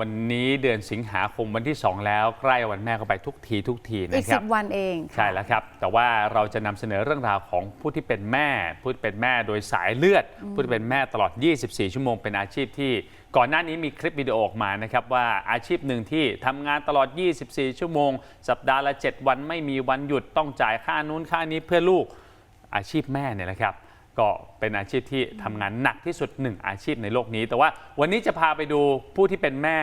วันนี้เดือนสิงหาคมวันที่ 2 แล้วใกล้วันแม่ก็ไปทุกทีทุกทีอีกนะคสิรับบวันเองใช่แล้วครับ แต่ว่าเราจะนำเสนอเรื่องราวของผู้ที่เป็นแม่ ผู้ที่เป็นแม่โดยสายเลือด ผู้ที่เป็นแม่ตลอด 24 ชั่วโมงเป็นอาชีพที่ก่อนหน้านี้มีคลิปวิดีโอออกมานะครับว่าอาชีพหนึ่งที่ทำงานตลอด 24 ชั่วโมง สัปดาห์ละ 7 วันไม่มีวันหยุดต้องจ่ายค่านู้นค่านี้เพื่อลูกอาชีพแม่เนี่ยแหละครับ ก็เป็นอาชีพที่ทำงานหนักที่สุดหนึ่งอาชีพในโลกนี้ แต่ว่าวันนี้จะพาไปดูผู้ที่เป็นแม่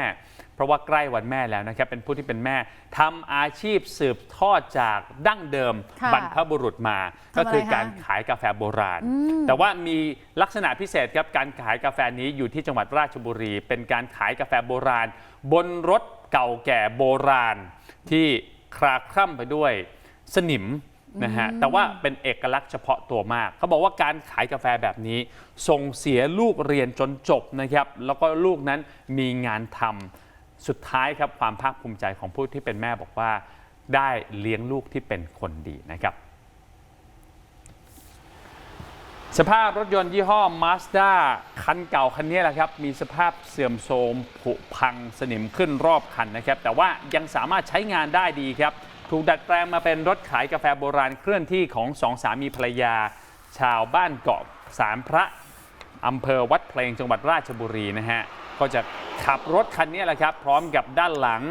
เพราะว่าใกล้วันแม่แล้วนะครับ เป็นผู้ที่เป็นแม่ทำอาชีพสืบทอดจากดั้งเดิมค่ะบรรพบุรุษมา ทำอะไรก็คือคะ การขายกาแฟโบราณ แต่ว่ามีลักษณะพิเศษครับการขายกาแฟนี้อยู่ที่จังหวัดราชบุรี เป็นการขายกาแฟโบราณ บนรถเก่าแก่โบราณ ที่คลาคล่ำไปด้วยสนิม นะฮะแต่ว่าเป็นเอกลักษณ์เฉพาะตัวมาก เขาบอกว่าการขายกาแฟแบบนี้ ส่งเสียลูกเรียนจนจบนะครับ แล้วก็ลูกนั้นมีงานทำสุดท้ายครับความภาคภูมิใจของผู้ที่เป็นแม่บอกว่า ได้เลี้ยงลูกที่เป็นคนดีนะครับ สภาพรถยนต์ยี่ห้อ Mazda คันเก่าคันนี้แหละครับ มีสภาพเสื่อมโทรมผุพังสนิมขึ้นรอบคันนะครับ แต่ว่ายังสามารถใช้งานได้ดีครับ ถูกดัดแปลงมาเป็นรถขายกาแฟโบราณเคลื่อนที่ของสองสามีภรรยา ชาวบ้านเกาะสามพระอำเภอวัดเพลงจังหวัดราชบุรีนะฮะก็จะขับรถคันนี้แหละครับ พร้อมกับด้านหลัง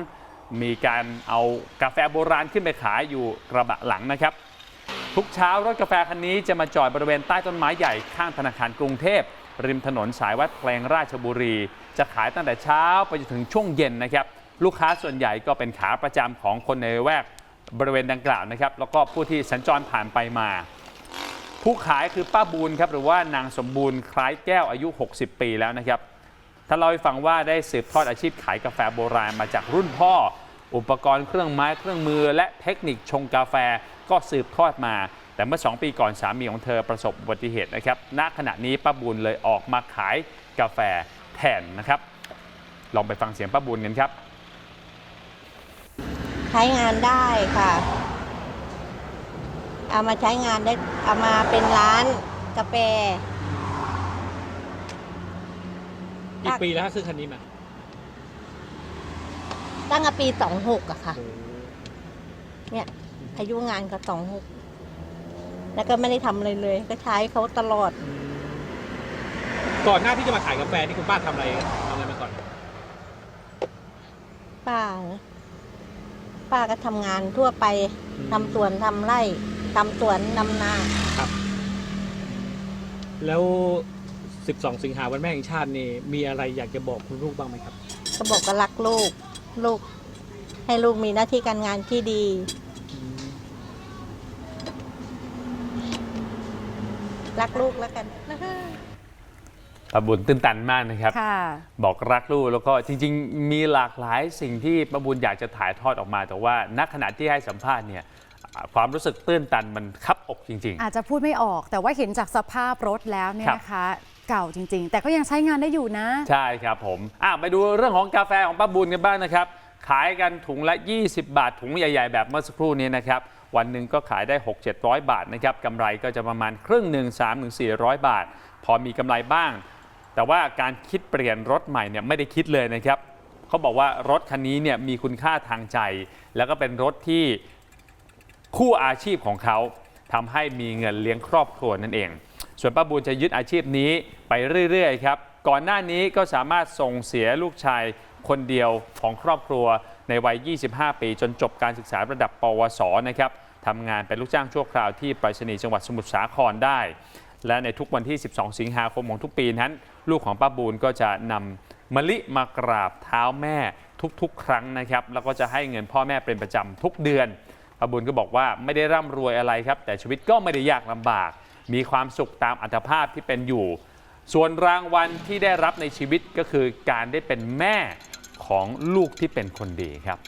มีการเอากาแฟโบราณขึ้นไปขายอยู่กระบะหลังนะครับ ทุกเช้ารถกาแฟคันนี้จะมาจอดบริเวณใต้ต้นไม้ใหญ่ข้างธนาคารกรุงเทพ ริมถนนสายวัดเพลงราชบุรี จะขายตั้งแต่เช้าไปจนถึงช่วงเย็นนะครับ ลูกค้าส่วนใหญ่ก็เป็นขาประจำของคนในแวก บริเวณดังกล่าวนะครับ แล้วก็ผู้ที่สัญจรผ่านไปมา ผู้ขายคือป้าบูนครับหรือว่านางสมบูรณ์คล้ายแก้วอายุ 60 ปีแล้วนะครับท่านเล่าให้ฟังว่าได้สืบทอดอาชีพขายกาแฟโบราณมาจากรุ่นพ่อ อุปกรณ์เครื่องไม้เครื่องมือ และเทคนิคชงกาแฟก็สืบทอดมา แต่เมื่อ 2 ปีก่อนสามีของเธอประสบอุบัติเหตุนะครับณขณะนี้ป้าบุญเลยออกมาขายกาแฟแทนนะครับ ลองไปฟังเสียงป้าบุญกันครับ ใช้งานได้ค่ะ เอามาใช้งานได้ เอามาเป็นร้านกาแฟ กี่ปีแล้วฮะซื้อคันนี้มาตั้งแต่ปีสองหกอะค่ะ เนี่ย อายุงานก็สองหกแล้วก็ไม่ได้ทำอะไรเลย ก็ใช้เขาตลอด ก่อนหน้าที่จะมาขายกาแฟนี่คุณป้าทำอะไรทำอะไรมาก่อน ป้า ป้าก็ทำงานทั่วไปทำสวนทำไร่ทำสวนนำนา แล้ว 12 สิงหาวันแม่แห่งชาตินี่มีอะไรอยากจะบอกคุณลูกบ้างไหมครับ ก็บอกก็รักลูก ลูก ให้ลูกมีหน้าที่การงานที่ดี รักลูกแล้วกัน ป้าบุญตื้นตันมากนะครับค่ะบอกรักลูกแล้วก็จริง ๆ มีหลากหลายสิ่งที่ป้าบุญอยากจะถ่ายทอดออกมา แต่ว่าณขณะที่ให้สัมภาษณ์เนี่ยอ่าความรู้สึกตื้นตันมันคับอกจริงอาจจะพูดไม่ออกแต่ว่าเห็นจากสภาพรถแล้วเนี่ยครับนะคะเก่าจริง ๆ แต่ก็ยังใช้งานได้อยู่นะๆใช่ครับผมอะไปดูเรื่องของกาแฟของป้าบุญกันบ้างนะครับ ขายกันถุงละ 20 บาทถุงใหญ่ ๆ แบบเมื่อสักครู่นี้นะครับ วันหนึ่งก็ขายได้ 6-700 บาทนะครับกำไรก็จะประมาณครึ่งหนึ่ง3-400 บาท พอมีกำไรบ้าง แต่ว่าการคิดเปลี่ยนรถใหม่เนี่ยไม่ได้คิดเลยนะครับเขาบอกว่ารถคันนี้เนี่ยมีคุณค่าทางใจ แล้วก็เป็นรถที่คู่อาชีพของเขาทำให้มีเงินเลี้ยงครอบครัวนั่นเอง ส่วนป้าบูญจะยึดอาชีพนี้ไปเรื่อยๆครับก่อนหน้านี้ก็สามารถส่งเสียลูกชายคนเดียวของครอบครัวในวัย 25 ปี จนจบการศึกษาระดับ ปวส นะครับทำงานเป็นลูกจ้างชั่วคราวที่ไปรษณีย์จังหวัดสมุทรสาครได้ และในทุกวันที่ 12 สิงหาคมของทุกปีนั้น ลูกของป้าบูญก็จะนำมะลิมากราบเท้าแม่ทุกๆ ครั้งนะครับ แล้วก็จะให้เงินพ่อแม่เป็นประจำทุกเดือนป้าบุญก็บอกว่าไม่ได้ร่ำรวยอะไรครับ แต่ชีวิตก็ไม่ได้ยากลำบาก มีความสุขตามอัตภาพที่เป็นอยู่ ส่วนรางวัลที่ได้รับในชีวิตก็คือการได้เป็นแม่ของลูกที่เป็นคนดีครับ